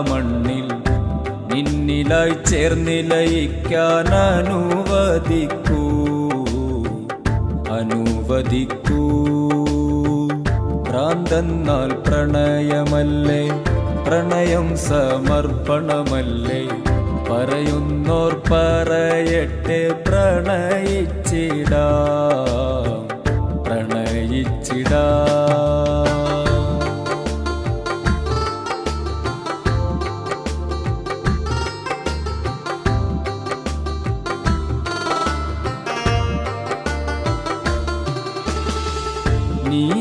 മണ്ണിൽ നിന്നിലായി ചേർന്നിലയിക്കാൻ അനുവദിക്കൂ. അനുവദിക്കൂ. ഭ്രാന്തെന്നാൽ പ്രണയമല്ലേ? പ്രണയം സമർപ്പണമല്ലേ? പറയുന്നോർ പറയട്ടെ പ്രണയിച്ചിടാ. പ്രണയിച്ചിടാ.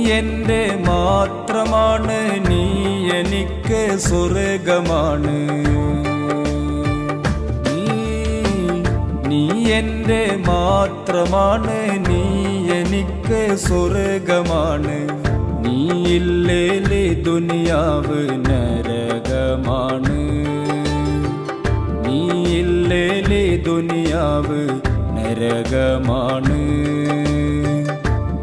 എന്റെ മാത്രമാണ് നീ എനിക്ക് സ്വർഗമാണ്. നീ എന്റെ മാത്രമാണ് നീ എനിക്ക് സ്വർഗമാണ്. നീ ഇല്ലേലേ ദുനിയാവ് നരകമാണ്. നീ ഇല്ലേലേ ദുനിയാവ് നരകമാണ്.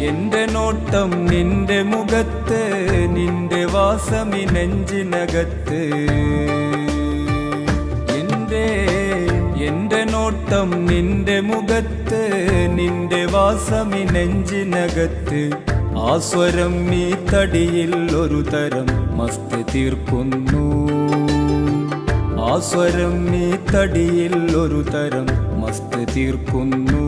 എന്റെ നോട്ടം നിന്റെ മുഖത്ത് നിന്റെ വാസമി നെഞ്ചിനകത്ത്. എന്റെ എന്റെ നോട്ടം നിന്റെ മുഖത്ത് നിന്റെ വാസമി നെഞ്ചിനകത്ത്. ആസ്വരം സ്വരം നീ തടിയിൽ ഒരു തരം മസ്ത് തീർക്കുന്നു. ആ സ്വരം നീ തടിയിൽ ഒരു തരം മസ്ത് തീർക്കുന്നു.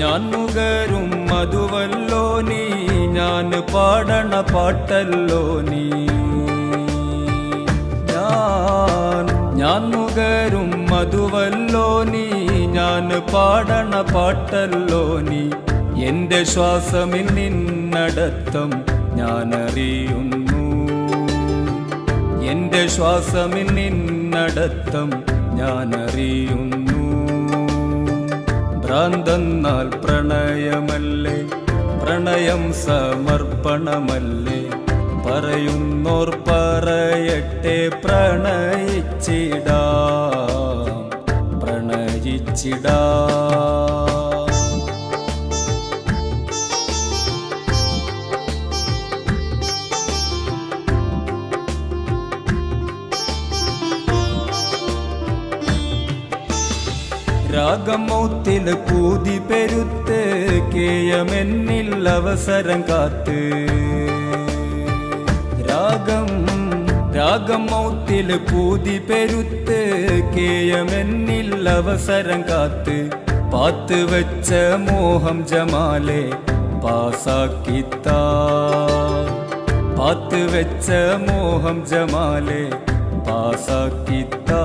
ഞാൻ നുകരും മധുവല്ലോ നീ ഞാൻ പാടണ പാട്ടല്ലോ നീ. ഞാൻ ഞാൻ നുകരും മധുവല്ലോ നീ ഞാൻ പാടണ പാട്ടല്ലോ നീ. എന്റെ ശ്വാസമിൽ നിന്നടത്തം ഞാൻ അറിയുന്നു എന്റെ ശ്വാസമിൽ നിന്നടത്തം ഞാൻ അറിയുന്നു ഭ്രാന്തെന്നാൽ പ്രണയമല്ലേ? പ്രണയം സമർപ്പണമല്ലേ? പറയുന്നോർ പറയട്ടെ പ്രണയിച്ചിടാം. പ്രണയിച്ചിടാ. രാഗമൗത്തിൽ കൂതി പെരുത്ത് കേയമെന്നിൽ അവസരം കാത്ത്. രാഗം രാഗമൗത്തിൽ കൂതി പെരുത്ത് കേയമെന്നിൽ അവസരം കാത്ത്. പാത്ത് വെച്ച മോഹം ജമാലെ പാസാക്കിത്താ. പാത്ത് വെച്ച മോഹം ജമാലെ പാസാക്കിത്താ.